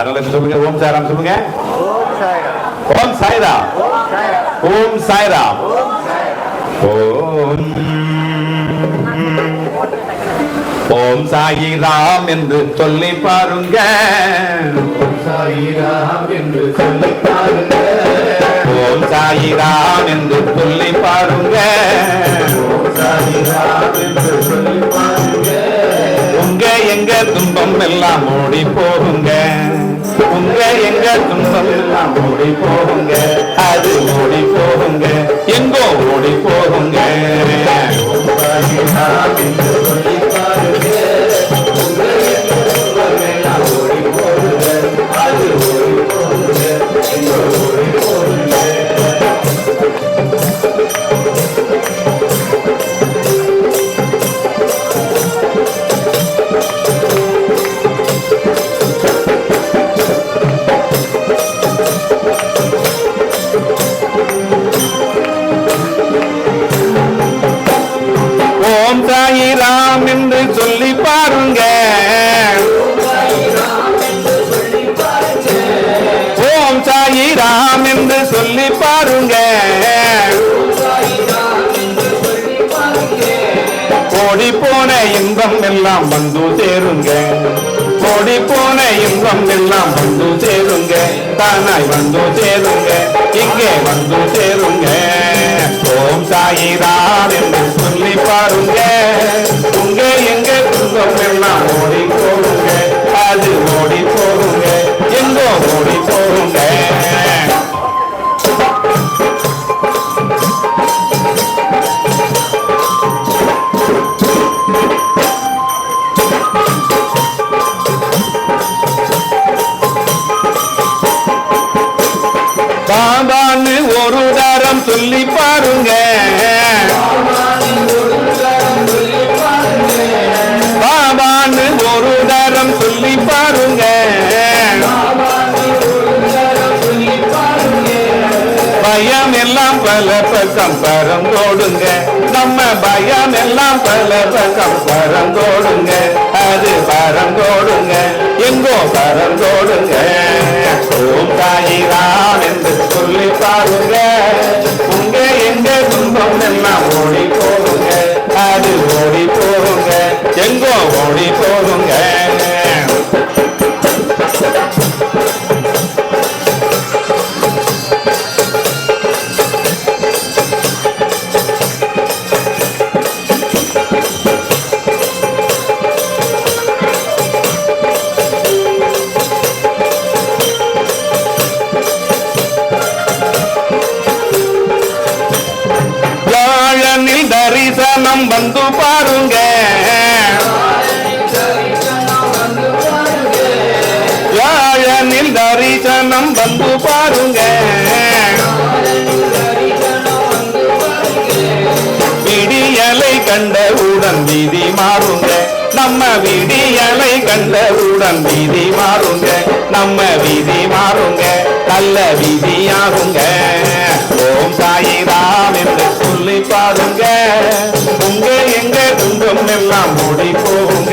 அதனால சொல்லுங்க? ஓம் சாய்ராம் சொல்லுங்க. ஓம் சாய்ராம் ஓம் சாய்ராம் ஓம். ஓம் சாய்ராம் என்று சொல்லி பாருங்க. சாய்ராம் என்று சொல்லி பாருங்க. ஓம் சாய்ராம் என்று சொல்லி பாருங்க. உங்க எங்க துன்பம் எல்லாம் ஓடி போகுங்க. உங்க எங்க துன்பம் எல்லாம் ஓடி போகுங்க. அது ஓடி போகுங்க. எங்கோ ஓடி போகுங்க. சாயிராம் என்று சொல்லி பாருங்க. ஓடி போன இன்பம் எல்லாம் வந்து சேருங்க. ஓடி போன இன்பம் எல்லாம் வந்து சேருங்க. தானாய் வந்து சேருங்க. இங்கே வந்து சேருங்க. ஓம் சாயிராம் என்று சொல்லி பாருங்க. உங்க எங்க துன்பம் எல்லாம் ஓடி பக்கம் பரந்தோடுங்க நம்ம பயம் எல்லாம் பல பக்கம் பரந்தோடுங்க அது பரந்தோடுங்க எங்கோ பரந்தோடுங்க ஓம் தாயிரா. தரிசனம் வந்து பாருங்க. யாழனில் தரிசனம் வந்து பாருங்க. விடியலை கண்ட விதி மாறுங்க. நம்ம விடியலை கண்டவுடன் விதி மாறுங்க. நம்ம விதி மாறுங்க. நல்ல விதியாகுங்க ஓம் சாயிராம் என்று சொல்லி பாருங்க. உங்க எங்க துன்பம் எல்லாம் ஓடி போகுங்க.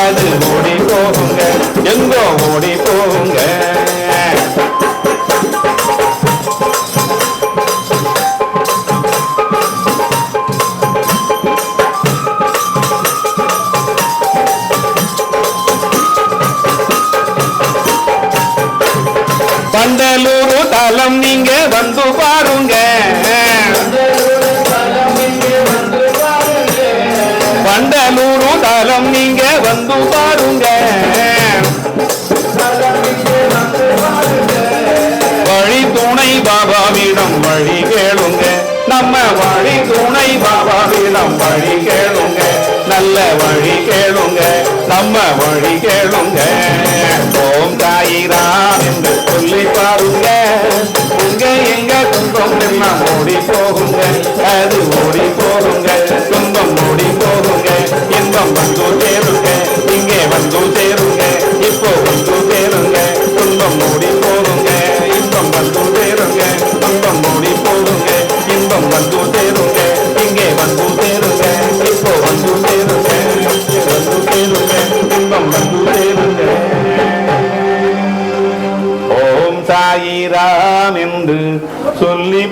அது ஓடி போகுங்க. எங்கோ ஓடி போகுங்க. பண்டலூரு தலம் நீங்க வந்து பாருங்க. பண்டலூரு தலம் நீங்க வந்து பாருங்க. வழி துணை பாபாவிடம் வழி கேளுங்க. நம்ம வழி துணை பாபாவிடம் வழி கேளுங்க. நல்ல வழி கேளுங்க. நம்ம வழி கேளுங்க. ஓம் தாயிரா என்று சொல்லி பாருங்க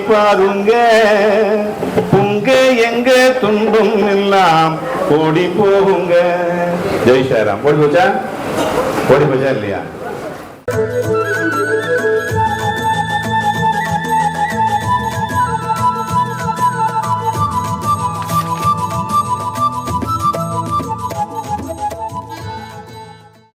பாருங்க. உங்க எங்க துன்பம் எல்லாம் ஓடி போகுங்க. ஜெய் சாராம் ஓடி போச்சா? ஓடி போச்சா இல்லையா?